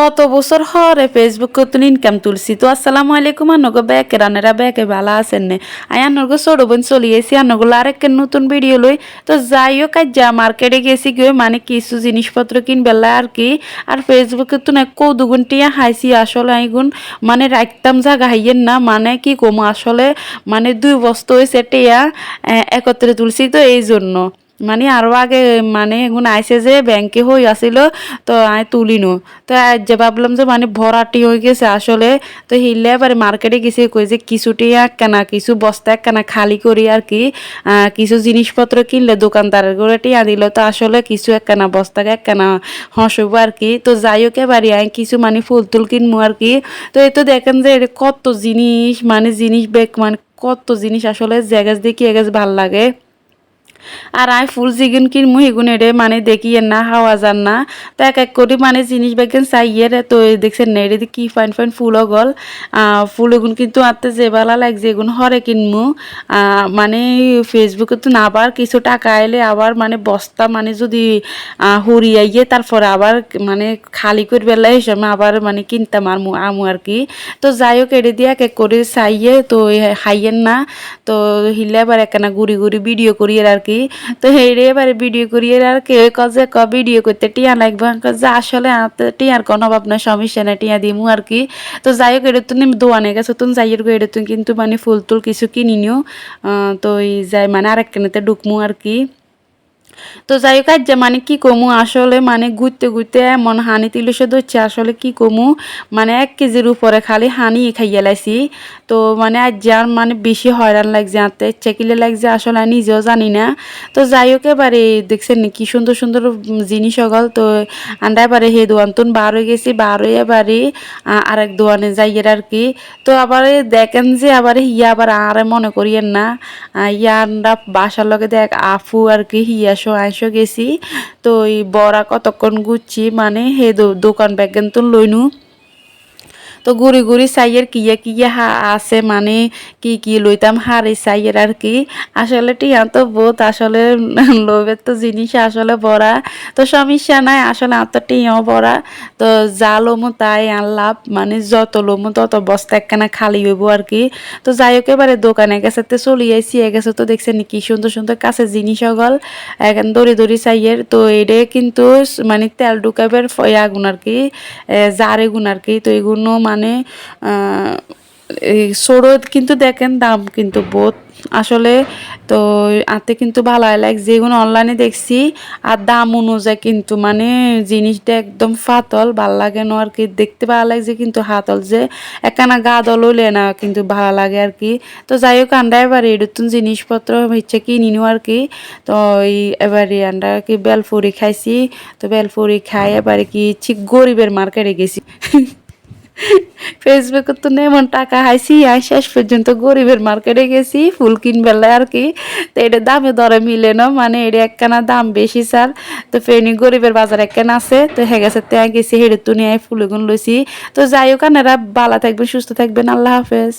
কত বছর হরে ফেসবুক কত ইনকাম তুলছি? তো আসসালামু আলাইকুম, আনগো ব্যাকে রানেরা ব্যাকে ভালো আছেন নে। আই আনগো ছোট বোন চলি গেছি আনগুলো আরেক নতুন ভিডিও লই। তো যাই হোক আজ যা মার্কেটে গেছি গিয়ে মানে কিছু জিনিসপত্র কিনবেলা আর কি। আর ফেসবুকে তো না কৌ টিয়া হাইছি, আসলে আইগুন মানে রাখতাম জাগা হাইয়েন না মানে কি কমো আসলে মানে দুই বস্তু হয়েছে টিয়া একত্রে তুলছি তো এই জন্য মানে আরও আগে মানে এগুন আইসে যে ব্যাংকে হই আসিল তো আমি তুলিনো। তো যে ভাবলাম যে মানে ভরাটি হয়ে গেছে আসলে। তো হিললে এবারে মার্কেটে গেছি কই যে কিছুটি একখানা, কিছু বস্তা একখানা খালি করি আর কি। কিছু জিনিসপত্র কিনলে দোকানদারের করে টিয়া দিল তো আসলে কিছু একখানা বস্তা একখানা হসব আর কি। তো যাই হোক এবারে আমি কিছু মানে ফুল টুল কিনবো আর কি। তো এই তো দেখেন যে এটা কত জিনিস মানে জিনিস বেগ মানে কত জিনিস আসলে জায়গা দেখি এগাছ ভালো লাগে। আর আই ফুল জিগুন কিনমু এডে মানে দেখি না, হাওয়া যান না। তো এক এক করে মানে জিনিস বেগেন চাইয়ে তো দেখছেন না এডে কি ফাইন ফাইন ফুলও গল ফুল এগুন কিন্তু আনতে যে ভালো লাগছে, এগুন হরে কিনমু। মানে ফেসবুকে তো আবার কিছু টাকা এলে আবার মানে বস্তা মানে যদি হুরিয়াইয়ে তারপরে আবার মানে খালি করে বেলা সময় আবার মানে কিনতাম আর আমু আর কি। তো যাই হোক, এডে দিয়ে এক এক করে চাইয়ে, তো হাইয়েন না। তো হিলে আবার একখানা ঘুরি ঘুরি ভিডিও করি আর কি। তো হেরে এবারে ভিডিও করিয়ে আর কে কজে ক ভিডিও করতে টিয়া লাগবে যে আসলে টিয়ার কোনো অভাব না সমস্যা না টিয়া দিমু আর কি। তো যাই হোক, এটা তুমি দোয়ানে গেছো, তুমি যাই হোক, এটা তুমি কিন্তু মানে ফুল টুল কিছু কিনিনিও তো এই যাই মানে আরেকখানেতে ঢুকমু আর কি। তো যাই হোক আজ মানে কি কমু, আসলে মানে ঘুরতে ঘুরতে এমন হানি তিলিশে ধরছে আসলে কি কমু মানে এক কেজির উপরে খালি হানি খাইয়ে লাইছি। তো মানে আজ যে আর মানে বেশি হয়রান লাগছে, আনতে ইচ্ছা কিলে লাগছে, আসলে নিজেও জানি না। তো যাই হোক এবারে দেখছেন কি সুন্দর সুন্দর জিনিস সকল তো আন্ডা এবারে হে দোয়ান বার হয়ে গেছি, বার হয়ে এবারে আরেক দোয়ানে যাইয়ের আর কি। তো আবার দেখেন যে আবার হিয়া আবার আরে মনে করিয়েন না। ইয়া আমরা বাসার লগে দেখ, আফু আর কি, হিয়া শো আইসো গেছি। তো ওই বড়া কতক্ষণ গুচ্ছি মানে হে দোকান ব্যাগ কিন্তু লইনু। তো ঘুরি ঘুরি সাইয়ের কিয়া কিয়া হা আছে মানে কি কি লইতাম হারে সাইয়ের আর কি। আসলে টিয়া তো বহুত আসলে লোভের তো জিনিস আসলে বড়া। তো সমস্যা নাই, আসলে তো টিয়াও বড়া। তো যা লোমো তাই আনলাভ মানে যত লোমো তত বস্তা একখানা খালি হইব আর কি। তো যাই হোক, এবারে দোকানে গেছে তো চলি আইসি গেছে তো দেখছেন কি সুন্দর সুন্দর কাছে জিনিস গল এখন দড়ি দড়ি চাইয়ের, তো এটা কিন্তু মানে তেল ঢুকাবের আগুন আর কি জারে গুণ আর কি। তো এগুলো মানে সরোদ কিন্তু দেখেন দাম কিন্তু বহুত। আসলে তো আতে কিন্তু ভালো লাগছে যেগুলো অনলাইনে দেখছি, আর দাম অনুযায়ী কিন্তু মানে জিনিসটা একদম ফাতল, ভালো লাগে না আর কি দেখতে ভালো লাগছে কিন্তু হাতল যে, একখানা গা দল হইলে না কিন্তু ভালো লাগে আর কি তো যাই হোক আন্ডা এবারে এরকম জিনিসপত্র হচ্ছে কিনি আর কি তো এই এবারে আন্ডা কি বেলপুরি খাইছি, তো বেলপুরি খাই এবারে কি ঠিক গরিবের মার্কেটে গেছি। ফেসবুকে তো এমন টাকা হাইছি আর শেষ পর্যন্ত গরিবের মার্কেটে গেছি, ফুল কিনবেলা আর কি। তো এটা দামে দরে মিলে না মানে এটা একখানা দাম বেশি স্যার। তো ফেনি গরিবের বাজার একখানা আছে, তো হে গেছে তে গেছি, হেঁটে তুনি ফুলগুন লইছি। তো যাই হোক বালা থাকবেন, সুস্থ থাকবেন, আল্লাহ হাফেজ।